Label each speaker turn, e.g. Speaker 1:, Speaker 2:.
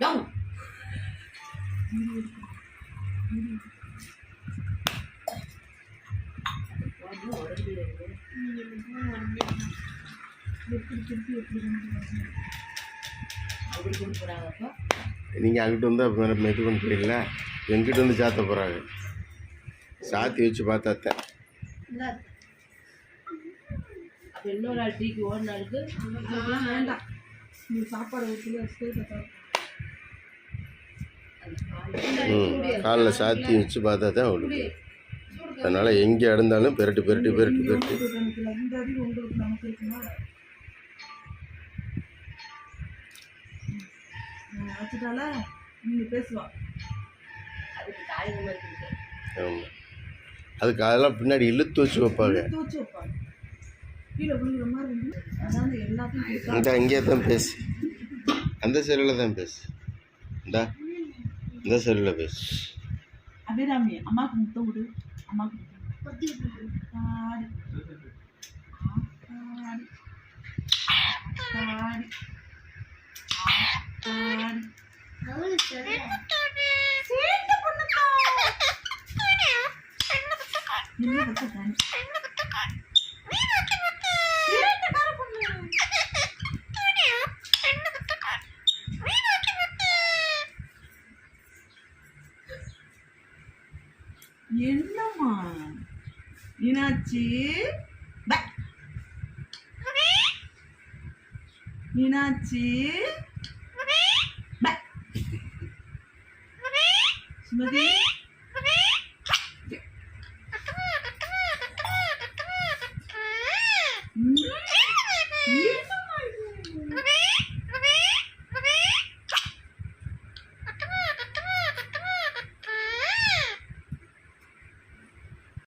Speaker 1: அப்போ
Speaker 2: நீங்கள் அங்கிட்டு வந்து அப்புறம் மெது பண்ணி போயிடல எங்கிட்ட வந்து சாத்த போகிறாங்க சாத்தி வச்சு பார்த்தாத்த.
Speaker 1: அப்போ இன்னொரு நாள் டீக்கு ஓடினாளுக்கு
Speaker 3: அதெல்லாம் வேண்டாம். நீ சாப்பாடு ஊற்றி
Speaker 2: காலில் சாத்தி வச்சு பார்த்தா தான் அவளுக்கு. அதனால் எங்கே இருந்தாலும் பெரட்டு பெரட்டு பெரட்டு பெரட்டு.
Speaker 3: வச்சுட்டால
Speaker 2: ஆமாம் அதுக்கு அதெல்லாம் பின்னாடி இழுத்து வச்சு வைப்பாங்க.
Speaker 3: கீழே விழுகிற மாதிரி இருந்து அதனால எல்லாத்தையும் கேட்கா
Speaker 2: இந்த இங்கே தான் பேசு. அந்த செல்லில் தான் பேசு. இந்தா இந்த செல்லில் பேசு.
Speaker 3: அபிராமி அம்மாவுக்கு முத்தம் விடு அம்மாவுக்கு. என்ன என்னம்மா? மீனாட்சி? பே. மீனாட்சி? சுமதி?